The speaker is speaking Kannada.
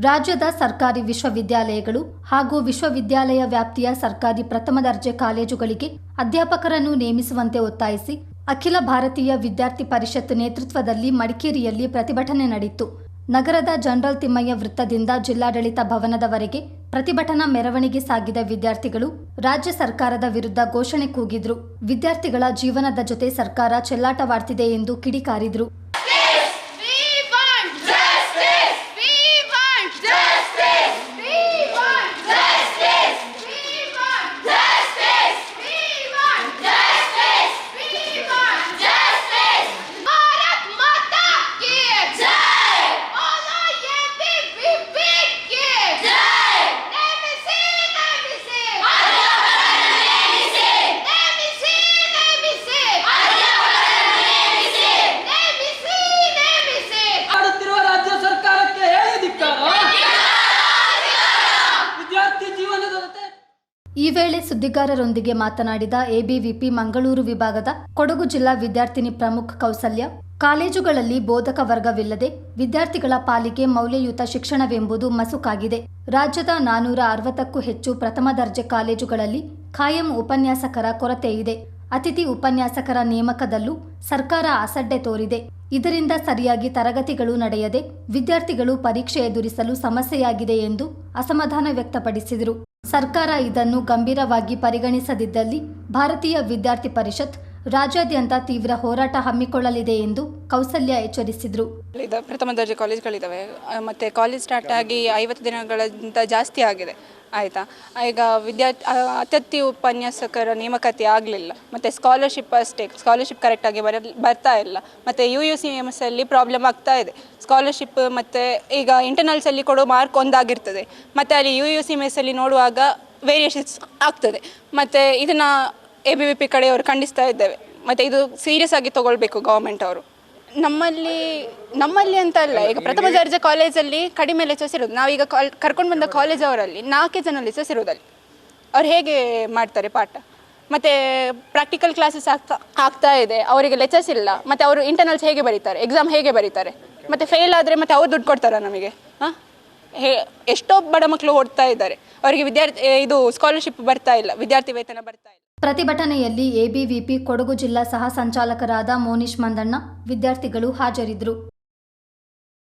ರಾಜ್ಯದ ಸರ್ಕಾರಿ ವಿಶ್ವವಿದ್ಯಾಲಯಗಳು ಹಾಗೂ ವಿಶ್ವವಿದ್ಯಾಲಯ ವ್ಯಾಪ್ತಿಯ ಸರ್ಕಾರಿ ಪ್ರಥಮ ದರ್ಜೆ ಕಾಲೇಜುಗಳಿಗೆ ಅಧ್ಯಾಪಕರನ್ನು ನೇಮಿಸುವಂತೆ ಒತ್ತಾಯಿಸಿ ಅಖಿಲ ಭಾರತೀಯ ವಿದ್ಯಾರ್ಥಿ ಪರಿಷತ್ ನೇತೃತ್ವದಲ್ಲಿ ಮಡಿಕೇರಿಯಲ್ಲಿ ಪ್ರತಿಭಟನೆ ನಡೆಯಿತು. ನಗರದ ಜನರಲ್ ತಿಮ್ಮಯ್ಯ ವೃತ್ತದಿಂದ ಜಿಲ್ಲಾಡಳಿತ ಭವನದವರೆಗೆ ಪ್ರತಿಭಟನಾ ಮೆರವಣಿಗೆ ಸಾಗಿದ ವಿದ್ಯಾರ್ಥಿಗಳು ರಾಜ್ಯ ಸರ್ಕಾರದ ವಿರುದ್ಧ ಘೋಷಣೆ ಕೂಗಿದ್ರು. ವಿದ್ಯಾರ್ಥಿಗಳ ಜೀವನದ ಜೊತೆ ಸರ್ಕಾರ ಚೆಲ್ಲಾಟವಾಡ್ತಿದೆ ಎಂದು ಕಿಡಿಕಾರಿದ್ರು. ಈ ವೇಳೆ ಸುದ್ದಿಗಾರರೊಂದಿಗೆ ಮಾತನಾಡಿದ ಎಬಿವಿಪಿ ಮಂಗಳೂರು ವಿಭಾಗದ ಕೊಡಗು ಜಿಲ್ಲಾ ವಿದ್ಯಾರ್ಥಿನಿ ಪ್ರಮುಖ ಕೌಸಲ್ಯ, ಕಾಲೇಜುಗಳಲ್ಲಿ ಬೋಧಕ ವರ್ಗವಿಲ್ಲದೆ ವಿದ್ಯಾರ್ಥಿಗಳ ಪಾಲಿಗೆ ಮೌಲ್ಯಯುತ ಶಿಕ್ಷಣವೆಂಬುದು ಮಸುಕಾಗಿದೆ. ರಾಜ್ಯದ ನಾನೂರ ಅರವತ್ತಕ್ಕೂ ಹೆಚ್ಚು ಪ್ರಥಮ ದರ್ಜೆ ಕಾಲೇಜುಗಳಲ್ಲಿ ಖಾಯಂ ಉಪನ್ಯಾಸಕರ ಕೊರತೆ ಇದೆ. ಅತಿಥಿ ಉಪನ್ಯಾಸಕರ ನೇಮಕದಲ್ಲೂ ಸರ್ಕಾರ ಅಸಡ್ಡೆ ತೋರಿದೆ. ಇದರಿಂದ ಸರಿಯಾಗಿ ತರಗತಿಗಳು ನಡೆಯದೆ ವಿದ್ಯಾರ್ಥಿಗಳು ಪರೀಕ್ಷೆ ಎದುರಿಸಲು ಸಮಸ್ಯೆಯಾಗಿದೆ ಎಂದು ಅಸಮಾಧಾನ ವ್ಯಕ್ತಪಡಿಸಿದರು. ಸರ್ಕಾರ ಇದನ್ನು ಗಂಭೀರವಾಗಿ ಪರಿಗಣಿಸದಿದ್ದಲ್ಲಿ ಭಾರತೀಯ ವಿದ್ಯಾರ್ಥಿ ಪರಿಷತ್ ರಾಜ್ಯಾದ್ಯಂತ ತೀವ್ರ ಹೋರಾಟ ಹಮ್ಮಿಕೊಳ್ಳಲಿದೆ ಎಂದು ಕೌಸಲ್ಯ ಎಚ್ಚರಿಸಿದರು. ಪ್ರಥಮ ದರ್ಜೆ ಕಾಲೇಜ್ಗಳಿದ್ದಾವೆ ಮತ್ತು ಕಾಲೇಜ್ ಸ್ಟಾರ್ಟ್ ಆಗಿ ಐವತ್ತು ದಿನಗಳಿಂದ ಜಾಸ್ತಿ ಆಗಿದೆ. ಆಯಿತಾ? ಈಗ ವಿದ್ಯಾರ್ಥಿ ಅತಿಥಿ ಉಪನ್ಯಾಸಕರ ನೇಮಕಾತಿ ಆಗಲಿಲ್ಲ. ಮತ್ತು ಸ್ಕಾಲರ್ಶಿಪ್ ಅಷ್ಟೇ. ಸ್ಕಾಲರ್ಶಿಪ್ ಕರೆಕ್ಟಾಗಿ ಬರ, ಬರ್ತಾ ಇಲ್ಲ. ಮತ್ತು ಯು ಯು ಸಿ ಎಂ ಎಸ್ಸಲ್ಲಿ ಪ್ರಾಬ್ಲಮ್ ಆಗ್ತಾ ಇದೆ. ಸ್ಕಾಲರ್ಶಿಪ್ ಮತ್ತು ಈಗ ಇಂಟರ್ನಲ್ಸಲ್ಲಿ ಕೊಡೋ ಮಾರ್ಕ್ ಒಂದಾಗಿರ್ತದೆ. ಮತ್ತು ಅಲ್ಲಿ ಯು ಯು ಸಿ ಎಂ ಎಸ್ಸಲ್ಲಿ ನೋಡುವಾಗ ವೇರಿಯೇಷನ್ಸ್ ಆಗ್ತದೆ. ಮತ್ತು ಇದನ್ನು ಎ ಬಿ ಬಿ ಪಿ ಕಡೆಯವರು ಖಂಡಿಸ್ತಾ ಇದ್ದೇವೆ. ಮತ್ತು ಇದು ಸೀರಿಯಸ್ ಆಗಿ ತಗೊಳ್ಬೇಕು ಗೌರ್ಮೆಂಟ್ ಅವರು. ನಮ್ಮಲ್ಲಿ ನಮ್ಮಲ್ಲಿ ಅಂತ ಅಲ್ಲ ಈಗ ಪ್ರಥಮ ದರ್ಜೆ ಕಾಲೇಜಲ್ಲಿ ಕಡಿಮೆ ಲೆಕ್ಚರ್ಸ್ ಇರೋದು. ನಾವೀಗ ಕಾಲ್ ಕರ್ಕೊಂಡು ಬಂದ ಕಾಲೇಜ್ ಅವರಲ್ಲಿ ನಾಲ್ಕೇ ಜನ ಲೆಕ್ಚರ್ಸ್ ಇರೋದಲ್ಲಿ. ಅವ್ರು ಹೇಗೆ ಮಾಡ್ತಾರೆ ಪಾಠ? ಮತ್ತು ಪ್ರಾಕ್ಟಿಕಲ್ ಕ್ಲಾಸಸ್ ಆಗ್ತಾ ಆಗ್ತಾ ಇದೆ. ಅವರಿಗೆ ಲೆಚ್ಚಸ್ ಇಲ್ಲ. ಮತ್ತು ಅವರು ಇಂಟರ್ನಲ್ಸ್ ಹೇಗೆ ಬರೀತಾರೆ? ಎಕ್ಸಾಮ್ ಹೇಗೆ ಬರೀತಾರೆ? ಮತ್ತು ಫೇಲ್ ಆದರೆ ಮತ್ತೆ ಅವ್ರು ದುಡ್ಡು ಕೊಡ್ತಾರಾ ನಮಗೆ? ಹಾಂ? ಹೇ ಎಷ್ಟೋ ಬಡ ಮಕ್ಕಳು ಓಡ್ತಾ ಇದ್ದಾರೆ. ಅವರಿಗೆ ವಿದ್ಯಾರ್ಥಿ ಇದು ಸ್ಕಾಲರ್ಶಿಪ್ ಬರ್ತಾ ಇಲ್ಲ. ವಿದ್ಯಾರ್ಥಿ ವೇತನ ಬರ್ತಾ ಇಲ್ಲ. ಪ್ರತಿಭಟನೆಯಲ್ಲಿ ಎಬಿವಿಪಿ ಕೊಡಗು ಜಿಲ್ಲಾ ಸಹ ಸಂಚಾಲಕರಾದ ಮೋನಿಶ್ ಮಂದಣ್ಣ ವಿದ್ಯಾರ್ಥಿಗಳು ಹಾಜರಿದ್ದರು.